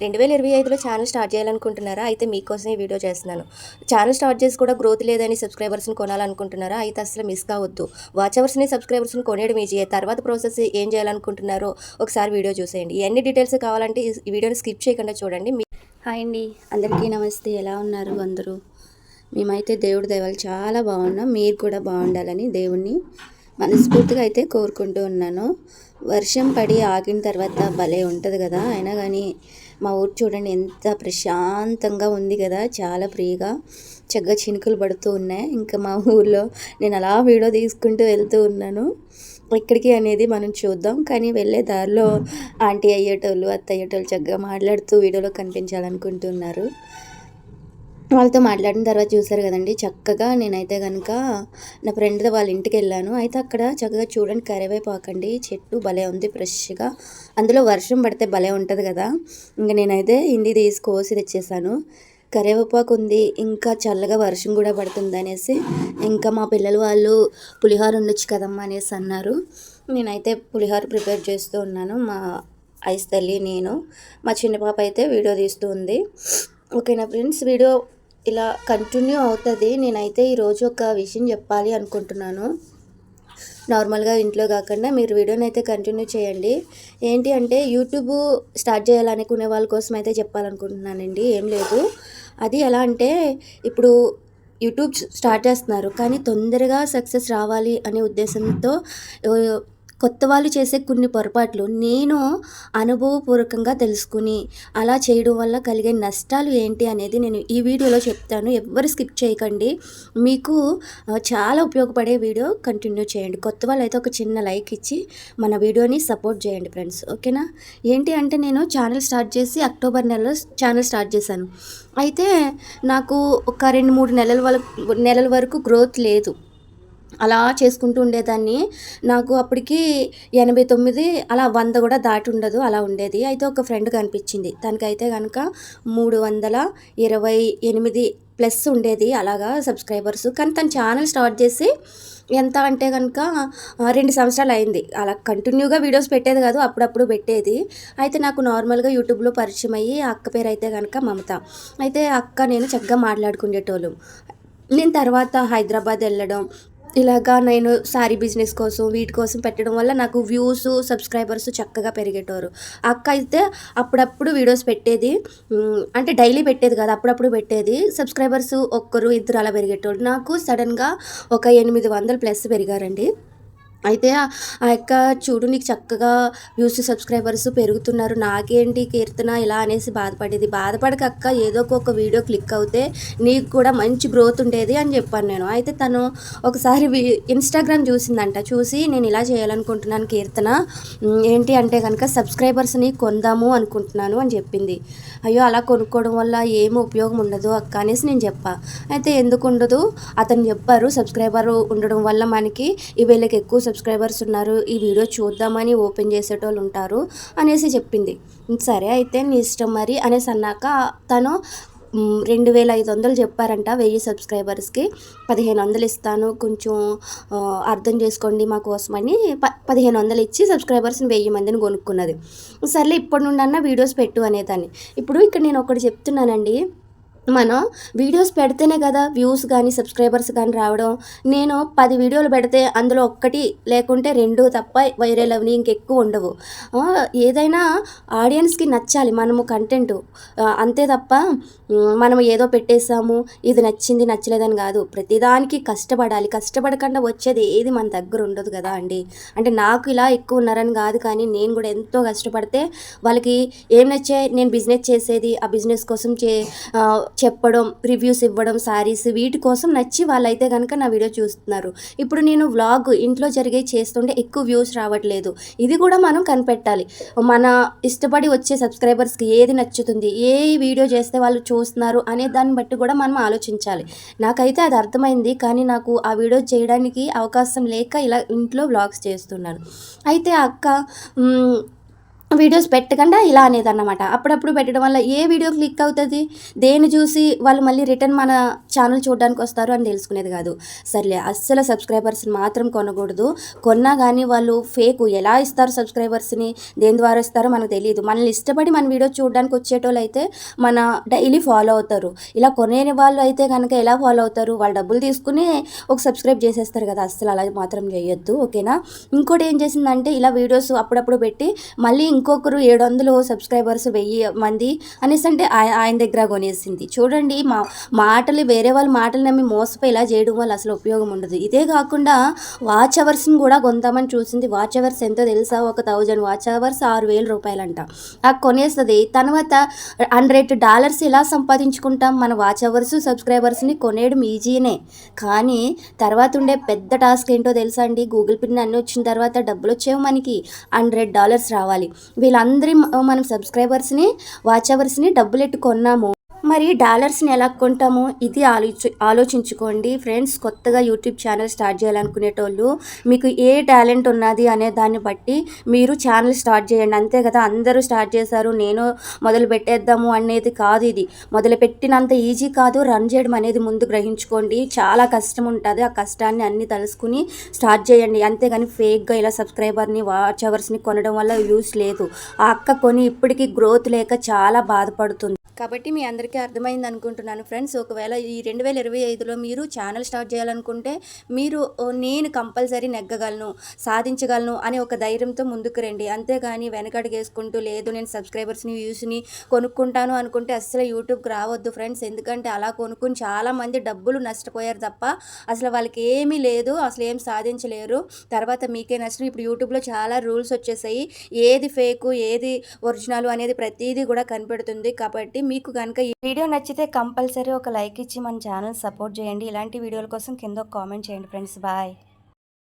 రెండు వేల ఇరవై ఐదులో ఛానల్ స్టార్ట్ చేయాలనుకుంటున్నారా? అయితే మీకోసం ఈ వీడియో చేస్తున్నాను. ఛానల్ స్టార్ట్ చేసి కూడా గ్రోత్ లేదని సబ్స్క్రైబర్స్ని కొనాలనుకుంటున్నారా? అయితే అసలు మిస్ కావద్దు. వాచ్ అవర్స్ని సబ్స్క్రైబర్స్ని కొనేయడం ఈజీ తర్వాత ప్రాసెస్ ఏం చేయాలనుకుంటున్నారో ఒకసారి వీడియో చూసేయండి. ఎన్ని డీటెయిల్స్ కావాలంటే ఈ- వీడియోని స్కిప్ చేయకుండా చూడండి. మీ- హాయ్ అండి. అందరికీ నమస్తే. ఎలా ఉన్నారు అందరూ? మేమైతే దేవుడి దయవలు చాలా బాగున్నాం. మీరు కూడా బాగుండాలని దేవుణ్ణి మనస్ఫూర్తిగా అయితే కోరుకుంటూ ఉన్నాను. వర్షం పడి ఆగిన తర్వాత భలే ఉంటుంది కదా. అయినా కానీ మా ఊరు చూడండి ఎంత ప్రశాంతంగా ఉంది కదా చాలా ఫ్రీగా. చక్కగా చినుకులు పడుతూ ఉన్నాయి. ఇంకా మా ఊర్లో నేను అలా వీడియో తీసుకుంటూ వెళ్తూ ఉన్నాను. ఎక్కడికి అనేది మనం చూద్దాం. కానీ వెళ్ళే దారిలో ఆంటీ అయ్యేటోళ్ళు అత్త అయ్యేటోళ్ళు చక్కగా మాట్లాడుతూ వీడియోలో కనిపించాలనుకుంటున్నారు. వాళ్ళతో మాట్లాడిన తర్వాత చూసారు కదండి చక్కగా నేనైతే కనుక నా ఫ్రెండ్ వాళ్ళ ఇంటికి వెళ్ళాను. అయితే అక్కడ చక్కగా చూడండి కరివేపాకండి చెట్టు భలే ఉంది ఫ్రెష్గా. అందులో వర్షం పడితే భలే ఉంటుంది కదా. ఇంకా నేనైతే ఇండి తీసి కోసి తెచ్చేసాను. కరివేపాకు ఉంది ఇంకా చల్లగా వర్షం కూడా పడుతుంది అనేసి ఇంకా మా పిల్లలు వాళ్ళు పులిహోర ఉండొచ్చు కదమ్మా అనేసి అన్నారు. నేనైతే పులిహోర ప్రిపేర్ చేస్తూ ఉన్నాను మా ఐస్ తల్లి నేను మా చిన్న పాప అయితే వీడియో తీస్తూ ఉంది. ఓకేనా ఫ్రెండ్స్? వీడియో ఇలా కంటిన్యూ అవుతుంది. నేనైతే ఈరోజు ఒక విషయం చెప్పాలి అనుకుంటున్నాను. నార్మల్గా ఇంట్లో కాకుండా మీరు వీడియోని అయితే కంటిన్యూ చేయండి. ఏంటి అంటే యూట్యూబ్ స్టార్ట్ చేయాలనుకునే వాళ్ళ కోసం అయితే చెప్పాలనుకుంటున్నానండి. ఏం లేదు. అది ఎలా అంటే ఇప్పుడు యూట్యూబ్ స్టార్ట్ చేస్తున్నారు. కానీ తొందరగా సక్సెస్ రావాలి అనే ఉద్దేశంతో కొత్త వాళ్ళు చేసే కొన్ని పొరపాట్లు నేను అనుభవపూర్వకంగా తెలుసుకుని అలా చేయడం వల్ల కలిగే నష్టాలు ఏంటి అనేది నేను ఈ వీడియోలో చెప్తాను. ఎవ్వరు స్కిప్ చేయకండి. మీకు చాలా ఉపయోగపడే వీడియో కంటిన్యూ చేయండి. కొత్త వాళ్ళు అయితే ఒక చిన్న లైక్ ఇచ్చి మన వీడియోని సపోర్ట్ చేయండి ఫ్రెండ్స్. ఓకేనా? ఏంటి అంటే నేను ఛానల్ స్టార్ట్ చేసి అక్టోబర్ నెలలో ఛానల్ స్టార్ట్ చేశాను. అయితే నాకు ఒక రెండు మూడు నెలల వరకు నెలల వరకు గ్రోత్ లేదు. అలా చేసుకుంటూ ఉండేదాన్ని. నాకు అప్పటికి ఎనభై తొమ్మిది అలా వంద కూడా దాటి ఉండదు అలా ఉండేది. అయితే ఒక ఫ్రెండ్ కనిపించింది. తనకైతే కనుక మూడు వందల ఇరవై ఎనిమిది ప్లస్ ఉండేది అలాగా సబ్స్క్రైబర్స్. కానీ తన ఛానల్ స్టార్ట్ చేసి ఎంత అంటే కనుక రెండు సంవత్సరాలు అయింది. అలా కంటిన్యూగా వీడియోస్ పెట్టేది కాదు అప్పుడప్పుడు పెట్టేది. అయితే నాకు నార్మల్గా యూట్యూబ్లో పరిచయం అయ్యి అక్క పేరు అయితే కనుక మమత. అయితే అక్క నేను చక్కగా మాట్లాడుకునేటోళ్ళం. నేను తర్వాత హైదరాబాద్ వెళ్ళడం ఇలాగా నేను శారీ బిజినెస్ కోసం వీటి కోసం పెట్టడం వల్ల నాకు వ్యూస్ సబ్స్క్రైబర్స్ చక్కగా పెరిగేటోరు. అక్క అయితే అప్పుడప్పుడు వీడియోస్ పెట్టేది అంటే డైలీ పెట్టేది కాదు అప్పుడప్పుడు పెట్టేది. సబ్స్క్రైబర్స్ ఒక్కరు ఇద్దరు అలా పెరిగేటోళ్ళు. నాకు సడన్గా ఒక ఎనిమిది వందలు ప్లస్ పెరిగారండి. అయితే ఆ యొక్క చూడు నీకు చక్కగా వ్యూస్ సబ్స్క్రైబర్స్ పెరుగుతున్నారు. నాకేంటి కీర్తన ఇలా అనేసి బాధపడేది? బాధపడక అక్క ఏదో ఒక వీడియో క్లిక్ అవుతే నీకు కూడా మంచి గ్రోత్ ఉండేది అని చెప్పాను నేను. అయితే తను ఒకసారి ఇన్స్టాగ్రామ్ చూసిందంట. చూసి నేను ఇలా చేయాలనుకుంటున్నాను కీర్తన. ఏంటి అంటే కనుక సబ్స్క్రైబర్స్ని కొందాము అనుకుంటున్నాను అని చెప్పింది. అయ్యో అలా కొనుక్కోవడం వల్ల ఏమి ఉపయోగం ఉండదు అక్క అనేసి నేను చెప్పా. అయితే ఎందుకు ఉండదు? అతను చెప్పారు సబ్స్క్రైబర్ ఉండడం వల్ల మనకి ఈ వీళ్ళకి ఎక్కువ సబ్స్క్రైబర్స్ ఉన్నారు ఈ వీడియో చూద్దామని ఓపెన్ చేసేటోళ్ళు ఉంటారు అనేసి చెప్పింది. సరే అయితే నీ ఇష్టం మరి అనేసి అన్నాక తను రెండు వేల ఐదు వందలు చెప్పారంట వెయ్యి సబ్స్క్రైబర్స్కి పదిహేను వందలు ఇస్తాను కొంచెం అర్థం చేసుకోండి మా కోసమని ప పదిహేను వందలు ఇచ్చి సబ్స్క్రైబర్స్ని వెయ్యి మందిని కొనుక్కున్నది. సర్లే ఇప్పటి నుండి అన్న వీడియోస్ పెట్టు అనేదాన్ని. ఇప్పుడు ఇక్కడ నేను ఒకటి చెప్తున్నానండి. మనం వీడియోస్ పెడితేనే కదా వ్యూస్ కానీ సబ్స్క్రైబర్స్ కానీ రావడం. నేను పది వీడియోలు పెడితే అందులో ఒక్కటి లేకుంటే రెండు తప్ప వైరల్ అవి ఇంకెక్కువ ఉండవు. ఏదైనా ఆడియన్స్కి నచ్చాలి మనము కంటెంట్ అంతే తప్ప మనం ఏదో పెట్టేసాము ఇది నచ్చింది నచ్చలేదని కాదు. ప్రతిదానికి కష్టపడాలి. కష్టపడకుండా వచ్చేది ఏది మన దగ్గర ఉండదు కదా అండి. అంటే నాకు ఇలా ఎక్కువ ఉన్నారని కాదు కానీ నేను కూడా ఎంతో కష్టపడితే వాళ్ళకి ఏం నచ్చాయి? నేను బిజినెస్ చేసేది ఆ బిజినెస్ కోసం చే చెప్పడం రివ్యూస్ ఇవ్వడం శారీస్ వీటి కోసం నచ్చి వాళ్ళైతే కనుక నా వీడియో చూస్తున్నారు. ఇప్పుడు నేను వ్లాగ్ ఇంట్లో జరిగే చేస్తుంటే ఎక్కువ వ్యూస్ రావట్లేదు. ఇది కూడా మనం కనిపెట్టాలి. మన ఇష్టపడి వచ్చే సబ్స్క్రైబర్స్కి ఏది నచ్చుతుంది ఏ వీడియో చేస్తే వాళ్ళు చూస్తున్నారు అనే దాన్ని బట్టి కూడా మనం ఆలోచించాలి. నాకైతే అది అర్థమైంది కానీ నాకు ఆ వీడియో చేయడానికి అవకాశం లేక ఇలా ఇంట్లో వ్లాగ్స్ చేస్తున్నాను అయితే అక్క వీడియోస్ పెట్టకుండా ఇలా అనేది అన్నమాట అప్పుడప్పుడు పెట్టడం వల్ల ఏ వీడియో క్లిక్ అవుతుంది? దేన్ని చూసి వాళ్ళు మళ్ళీ రిటర్న్ మన ఛానల్ చూడడానికి వస్తారు అని తెలుసుకునేది కాదు. సర్లే అస్సలు సబ్స్క్రైబర్స్ని మాత్రం కొనకూడదు. కొన్నా కానీ వాళ్ళు ఫేక్ ఎలా ఇస్తారు సబ్స్క్రైబర్స్ని? దేని ద్వారా ఇస్తారో మనకు తెలియదు. మనల్ని ఇష్టపడి మన వీడియో చూడడానికి వచ్చేటోళ్ళు అయితే మన డైలీ ఫాలో అవుతారు. ఇలా కొనేని వాళ్ళు అయితే కనుక ఎలా ఫాలో అవుతారు? వాళ్ళు డబ్బులు తీసుకుని ఒక సబ్స్క్రైబ్ చేసేస్తారు కదా. అస్సలు అలా మాత్రం చేయొద్దు ఓకేనా? ఇంకోటి ఏం చేసిందంటే ఇలా వీడియోస్ అప్పుడప్పుడు పెట్టి మళ్ళీ ఇంకొకరు ఏడు వందలు సబ్స్క్రైబర్స్ వెయ్యి మంది అనేసి అంటే ఆయన దగ్గర కొనేసింది. చూడండి మా మాటలు వేరే వాళ్ళ మాటలు నమ్మి మోసపోయి ఇలా చేయడం వల్ల అసలు ఉపయోగం ఉండదు. ఇదే కాకుండా వాచ్ అవర్స్ని కూడా కొందామని చూసింది. వాచ్ అవర్స్ ఎంతో తెలుసా? ఒక థౌజండ్ వాచ్ అవర్స్ ఆరు వేల రూపాయలంట. ఆ కొనేస్తుంది. తర్వాత హండ్రెడ్ డాలర్స్ ఎలా సంపాదించుకుంటాం? మన వాచ్ అవర్స్ సబ్స్క్రైబర్స్ని కొనేయడం ఈజీనే. కానీ తర్వాత ఉండే పెద్ద టాస్క్ ఏంటో తెలుసా అండి? గూగుల్ పిన్ అన్నీ వచ్చిన తర్వాత డబ్బులు వచ్చేవి మనకి. హండ్రెడ్ డాలర్స్ రావాలి. వీళ్ళందరి మనం సబ్స్క్రైబర్స్ని వాచ్ అవర్స్ని డబ్బులు ఎట్టు కొన్నాము. మరి డాలర్స్ని ఎలా కొంటాము? ఇది ఆలోచి ఆలోచించుకోండి. ఫ్రెండ్స్ కొత్తగా యూట్యూబ్ ఛానల్ స్టార్ట్ చేయాలనుకునేటోళ్ళు మీకు ఏ టాలెంట్ ఉన్నది అనే దాన్ని బట్టి మీరు ఛానల్ స్టార్ట్ చేయండి. అంతే కదా అందరూ స్టార్ట్ చేశారు నేను మొదలు పెట్టేద్దాము అనేది కాదు ఇది. మొదలు పెట్టినంత ఈజీ కాదు రన్ చేయడం అనేది ముందు గ్రహించుకోండి. చాలా కష్టం ఉంటుంది ఆ కష్టాన్ని అన్ని తెలుసుకుని స్టార్ట్ చేయండి. అంతేగాని ఫేక్గా ఇలా సబ్స్క్రైబర్ని వాచ్ అవర్స్ని కొనడం వల్ల యూస్ లేదు. ఆ అక్క కొని ఇప్పటికీ గ్రోత్ లేక చాలా బాధపడుతుంది. కాబట్టి మీ అందరికీ అర్థమైంది అనుకుంటున్నాను ఫ్రెండ్స్. ఒకవేళ ఈ రెండు వేల ఇరవై ఐదులో మీరు ఛానల్ స్టార్ట్ చేయాలనుకుంటే మీరు నేను కంపల్సరీ నెగ్గగలను సాధించగలను అనే ఒక ధైర్యంతో ముందుకు రండి. అంతేగాని వెనకడుగేసుకుంటూ లేదు నేను సబ్స్క్రైబర్స్ని వ్యూస్ని కొనుక్కుంటాను అనుకుంటే అస్సలు యూట్యూబ్కి రావద్దు ఫ్రెండ్స్. ఎందుకంటే అలా కొనుక్కుని చాలామంది డబ్బులు నష్టపోయారు తప్ప అసలు వాళ్ళకి ఏమీ లేదు అసలు ఏం సాధించలేరు. తర్వాత మీకే నష్టం. ఇప్పుడు యూట్యూబ్లో చాలా రూల్స్ వచ్చేసాయి. ఏది ఫేకు ఏది ఒరిజినల్ అనేది ప్రతిదీ కూడా కనిపెడుతుంది. కాబట్టి మీకు కనుక ఈ వీడియో నచ్చితే కంపల్సరీ ఒక లైక్ ఇచ్చి మన ఛానల్ సపోర్ట్ చేయండి. ఇలాంటి వీడియోల కోసం కింద ఒక కామెంట్ చేయండి ఫ్రెండ్స్. బాయ్.